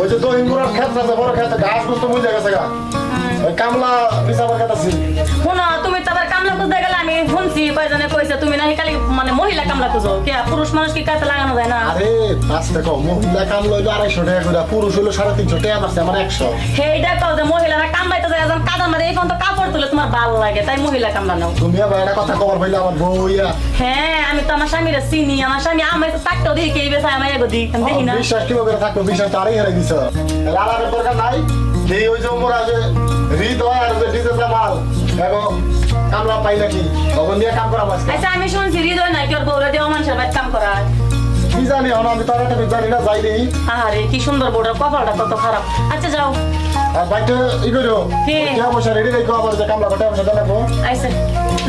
ওই যে দহিন গুড়ার খেত আছে, বড় খেত ঘাসগুলো বুঝে গেছে গা। কামলা বিছাবার খেত আছে। শুনো, তুমি তো কামলা শুনছি কয়জনে কইছে তুমি নাকি খালি মানে মহিলা কামলা খুঁজো কে? পুরুষ মানুষ কি কাজে লাগানো যায় না? আরে পাঁচ টাকা মহিলা কাম লইলো আড়াইশো টাকা করে পুরুষ হইল সাড়ে তিনশো টাকা পাচ্ছে আমার একশো। সেইটা কও যে মহিলারা কামলাইতে যায় একজন কাদার মারে এই পর্যন্ত কাপড় তুলে তোমার ভালো লাগে তাই মহিলা কামলা নাও। তুমি আবার একটা কথা খবর পাইলে আমার বউ ইয়া হ্যাঁ আমি তো আমার স্বামীরে চিনি আমার স্বামী আমি তো তাকতেও দেখি কে বেসায় আমার এগো দিক দেখি না। বিশ্বাস কীভাবে থাকব বিশ্বাস তারই হেরে দিছ। আলাদা দরকার নাই যে ওই যে মোরা যে হৃদয় আর যে ডিজে জামাল এবং কামলা পাই নাকি? তখন দিয়ে কাম করা মাঝখানে আচ্ছা আমি শুনছি হৃদয় নাই কি ওর বউরে দেওয়া মানুষের বাড়ি কাম করা। কি জানি এখন আমি তার একটা জানি না যাই নেই আরে কি সুন্দর বউটার কপালটা কত খারাপ। আচ্ছা যাও। আর বাইকে ই করো কি? কে বসে রেডি রেখো আবার যে কামলা কটা বসে জানাব আইসে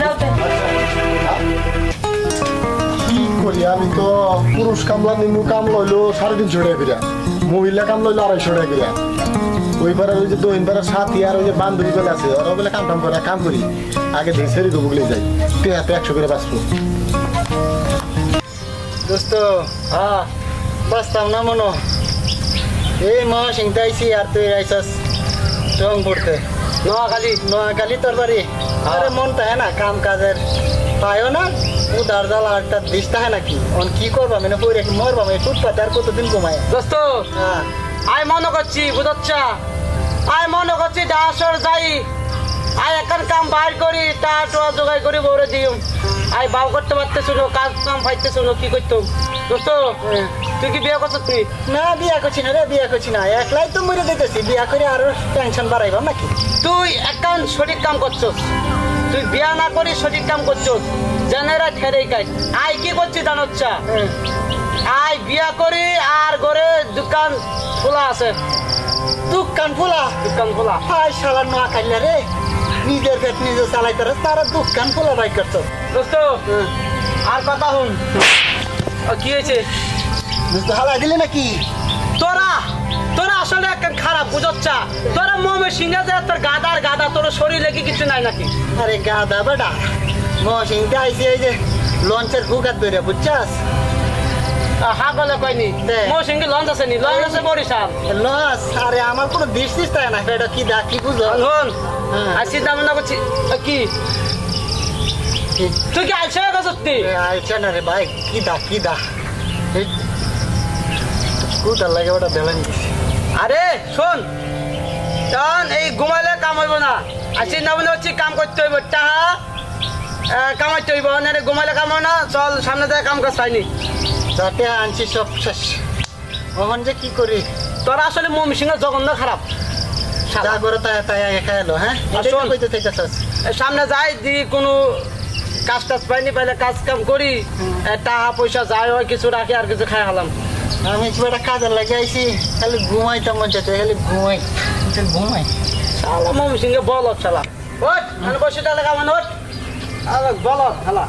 যাও তে। কি করি আমি তো পুরুষ কামলা নিমু কাম লইলো সাড়ে তিনশো টাকা ফিরা মহিলা কাম লইলো আড়াইশো টাকা ওই পারে ওই যে দহিন পারে সাথী আর ওই যে বান্ধবী গুলো আছে ওরা বলে কাম টাম করে কাম করি। আগে দিয়ে সেরি দেবো গুলি যাই তুই হাতে একশো করে বাঁচবো। দোস্ত হ্যাঁ বাঁচতাম না মনো। এই মহা সিংতে আইসি আর তুই আইসাস রং পড়তে নোয়াখালী নোয়াখালী তোর বাড়ি? আরে মন তাহে না কাম কাজের। পায়ও না উদার জাল আটটা দিস তাহে নাকি অন কি করবা মানে কি মরবা মানে ফুটপাতে আর কতদিন ঘুমায়? দোস্ত হ্যাঁ আয় মনে করছি বুঝচ্ছা? আয় মনে করছি ডাসর যাই। আয় এখন কাম বাইর করি টা টোয়া জোগাড় করি বউরে দিও আয় বাউ করতে পারতে শুনো কাজ কাম পাইতে শুনো কি করতো দোস্ত তুই কি বিয়ে করছিস তুই না বিয়া করছি না রে বিয়া করছি না। একলাই তো মরে দিতেছি বিয়া করে আরও টেনশন বাড়াইবাম নাকি? তুই এখন সঠিক কাম করছস। তুই বিয়া না করি সঠিক কাম করছস। জেনেরা ঠেরেই কাজ। আয় কি করছি জানোচ্ছা হুম। আয় বিয়া করি আর ঘরে দোকান খোলা আছে। দোকান ফুলা দোকান খোলা। হাই শালা নোয়া খাইলা রে। নিজের পেট নিজে চালাই করে তারা দোকান ফুলা বাই করছ। দোস্ত আর কথা শুন। কি হয়েছে? দোস্ত হালা দিলে নাকি? তোরা তোরা আসলে একটা খারাপ বুঝচ্ছা। তোরা মোমের সিংহে যে তোর গাদার গাদা তোর শরীরে কি কিছু নাই নাকি? আরে গাদা বেটা মহসিংটা আইসি এই যে লঞ্চের ফুকাত বেরে বুঝছাস? লঞ্চ আছে নি? লঞ্চ আছে বরিশাল। লস আরে আমার কোনো না? এটা কি দা কি হ্যাঁ। আর করছি কি? তুই কি আইসে গেছ তুই আইছে না রে ভাই। কি দা কি দা? এই কুটার লাগে ওটা দেবেন আরে শোন। তখন এই ঘুমাইলে কাম হইব না। আর চিন্তা ভাবনা হচ্ছে কাম করতে হইব। টাহা। কামাইতে হইব। না রে ঘুমাইলে কাম হয় না। চল সামনে যায় কাম কাজ পাইনি যাতে আনছি সব শেষ। ওখান যে কি করি? তোরা আসলে মমি সিংহ জঘন্য খারাপ। যা তাই তাই আগে খাইলো হ্যাঁ? সামনে যাই দি কোনো কাজ টাজ পাইনি পাইলে কাজ কাম করি। টাকা পয়সা যাই হয় কিছু রাখি আর কিছু খাই হলাম। আমি একটা কাজের লাগে আইছি খালি ঘুমাইতাম মন চাইছে খালি ঘুমাই। ঘুমাই? শালা মমি সিংহে বল শালা। ওট মানে বসে তাহলে কামান ওট বল শালা।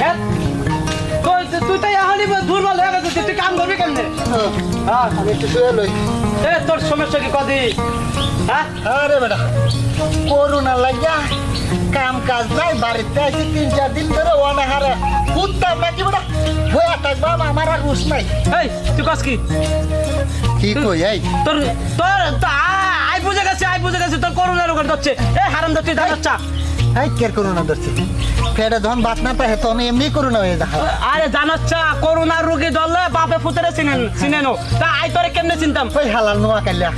হ্যাঁ? কই তুই- তো এখনই দুর্বল হয়ে গেছিস তুই কাম করবি কেমনে? হ্যাঁ। আমি একটু শুয়ে লই। এ তোর সমস্যা কি কদি? হ্যাঁ? আরে বেটা করোনা লাগিয়া কাম কাজ নাই বাড়িতে আইছি তিন চার দিন ধরে ওয়ানে হারে উঠতাম নাকি বেটা হয়ে থাকব আমার আর হুশ নাই। এই তুই কস কি? কি কই এই? তোর তোর আই বুঝে গেছে আই বুঝে গেছে তোর করোনা রোগ ধরছে। এ হারাম ধরছে দাঁড়াচ্ছা করোনা ধরছে বাত না এমনি করোনা হয়ে দেখা। আরে জানাচ্ছা করোনা রোগী ধরলে বাপে ফুতেরে চিনেন চিনেনো তা আই তোরে কেমনে চিনতাম? ওই হালাল নোয়া কালিয়া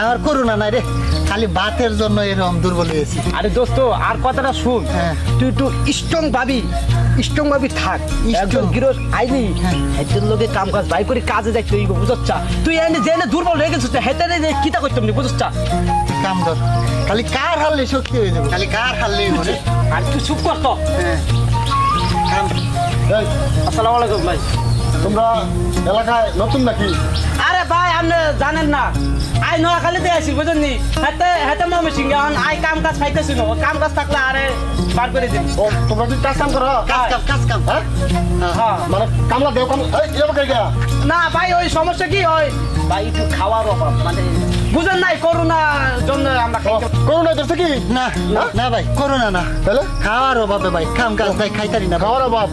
আমার করোনা নাই রে খালি বাতের জন্য এরকম দুর্বল হয়েছি আরে দোস্ত আর কথাটা শুন। হ্যাঁ। তুই একটু স্ট্রং ভাবি স্ট্রং ভাবি থাক? একজন গিরস আইনি হ্যাঁ। একজন লোকে কাম কাজ বাই করে কাজে যাইতে হইব বুঝচ্ছা তুই এনে যে দুর্বল হয়ে গেছিস হেতে কিতা করতাম বুঝচ্ছা কাম ধর। খালি কার হারলে শক্তি হয়ে যাবে? খালি কার হারলেই মরে আর তুই চুপ করতো হ্যাঁ। কাম। আসসালামু আলাইকুম ভাই। তোমরা এলাকায় নতুন নাকি? আরে ভাই আপনি জানেন না। আই নোয়াখালীতে আসি বুঝেন নি? হাতে হাতে মমি সিংহে আই কাম কাজ পাইতেছি না। কাম কাজ থাকলে আরে বার করে দিন ও তোমরা কি কাজ কাম করো? কাজ কাম কাজ কাম। হ্যাঁ? হ্যাঁ। মানে কামলা দেও কাম এই এবার কে না ভাই ওই সমস্যা কি? হয় ভাই একটু খাওয়ার অভাব মানে বুঝেন নাই করোনা জন্য আমরা খাইতে করোনা ধরছে কি? না না, ভাই করোনা না। তাহলে? খাওয়ার অভাবে ভাই কাম কাজ ভাই খাইতারি না খাওয়ার অভাব।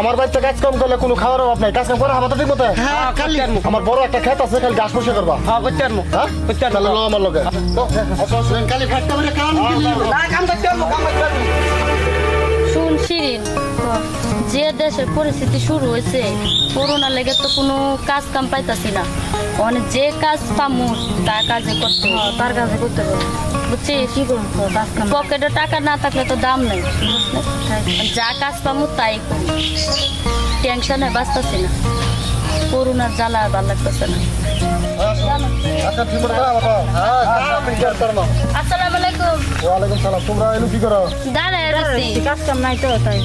আমার বাড়িতে কাজ কম করলে কোনো খাওয়ার অভাব নাই। কাজ কাম করা ঠিক মতো হ্যাঁ খালি। আমার বড় একটা ক্ষেত আছে খালি ঘাস করবা। হ্যাঁ করতে পারব। হ্যাঁ? করতে তাহলে লো আমার লগে। তো, আসো, আসো। খালি কাম না কাম করতে পারব কাম করতে পারব। শুন শিরিন যে দেশের পরিস্থিতি শুরু হয়েছে করোনা লেগে তো কোনো কাজ কাম পাইতাছি না। মানে যে কাজ পামু তার কাজে করতে হবে। তার কাজে করতে হবে। বুঝছিস? কি করব? পকেটে টাকা না থাকলে তো দাম নেই যা কাজ পামু তাই করি। টেনশনে বাঁচতেছি না। করোনার জ্বালা ভালো লাগতেছে না। আচ্ছা বাবা? হ্যাঁ কাম বিচার করব আসসালামু আলাইকুম। ওয়ালাইকুম সালাম তোমরা এলো কি করো? দাঁড়ায় রয়েছি কাজ কাম নাই তো তাই।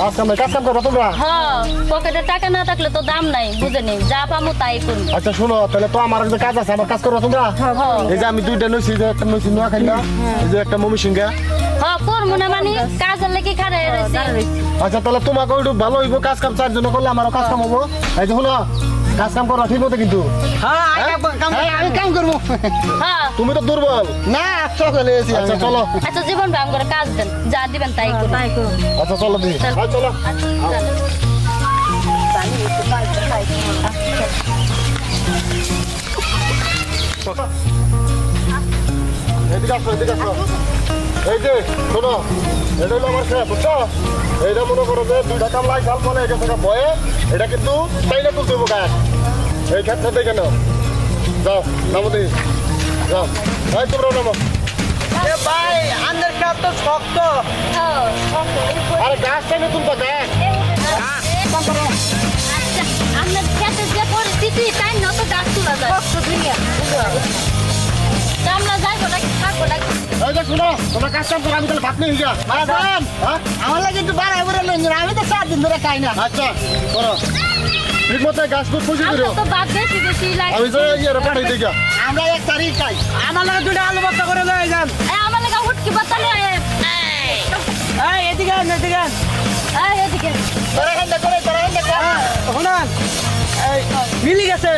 কাজ কাম কাজ কাম করবা তোমরা? হ্যাঁ পকেটে টাকা না থাকলে তো দাম নাই বুঝেনি যা পামু তাই করব। আচ্ছা শোনো তাহলে তো আমার একটা কাজ আছে আমার কাজ করবা তোমরা? হ্যাঁ এই যে আমি দুইটা নইছি যে একটা নইছি নোয়াখালী এই যে একটা মমি সিংহা। হ্যাঁ করব না মানে কাজের লেগে খারাপ আচ্ছা তাহলে তোমাকে একটু ভালো হইব কাজ কাম চার জন্য করলে আমারও কাজ কাম হব এই যে শোনো কাজ কাম করো ঠিক মতো কিন্তু। হ্যাঁ হ্যাঁ, আমি কাম করব। হ্যাঁ। তুমি তো দুর্বল। না এসি আচ্ছা চলো। আচ্ছা জীবন ভাই করে কাজ দেন যা দিবেন তাই করুন। আচ্ছা চলো দি। হ্যাঁ চলো। এদিকে আসো এদিকে আসো। এই যে শোনো। এটা হলো আমার খেয়ে বুঝছ? এইটা মনে করো যে দুইটা কামলাই জাল বলে এটা থেকে বয়ে এটা কিন্তু চাইলে তুলতে হব গায়ে। এই ক্ষেত্রে দেখে নাও। যাও নামো দিই যাও। ভাই তোমরা নামো। এ ভাই আন্দের কাপ তো শক্ত। আরে গাছ চাইলে তুলবা গাছ। আচ্ছা আপনার খেতে যে পরিস্থিতি তাই নত গাছ তোলা যায়। কামলা যাইবো নাকি থাকব নাকি? এই যে শোনো তোমরা কাজ কাম করো আমি তাহলে ভাত নিয়ে যা ম্যাডাম হ্যাঁ? আমার লাগে একটু বাড়াই বলে লইন আমি তো চার দিন ধরে খাই না। আচ্ছা করো। ঠিক মতো গাছ ফুট খুশি করো তো বাদ বেশি বেশি লাগে আমি যে পাঠাই দিই আমরা এক তারিখ খাই। আমার লাগে দুটো আলু ভর্তা করে লয়ে যান। আমার লাগা হুটকি বাতালে এই এদিকে আন এদিকে আন। এই এদিকে তোরা হেন্দা করে তোরা হেন্দা করে। শুনান। এই মিলি গেছে।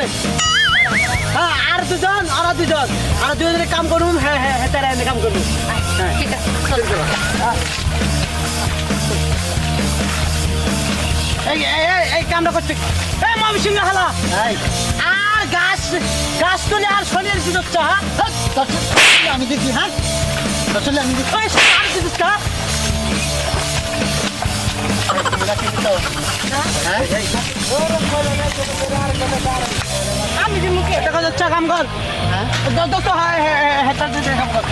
হ্যাঁ আর দুজন আর দুজন আর দুজনে কাম করুন হ্যাঁ হ্যাঁ হ্যাঁ তারা কাম করুন ঠিক আছে। এই এই এই কামটা করছে এই মামি সিংহ হালা আর গাছ গাছ তুলে আর শনির হ্যাঁ হেৎ, তোর চুল আমি দেখি হ্যাঁ তোর আমি দেখি আর দিচ্ছ আমি যাচ্ছে কাম কর হ্যাঁ দোস্ত তো হ্যাঁ হ্যাঁ হ্যাঁ হ্যাঁ তার দিকে কাম কর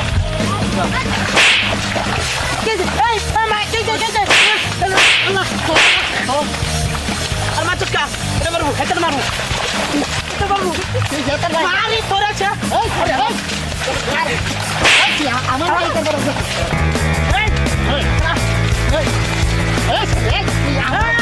মা কে যে কে যে আল্লাহ আর মা চুকা এটা মারবো এটা মারবো আমার বাড়িতে বড় এই, এই, এই, এই, তুই আমার এই এই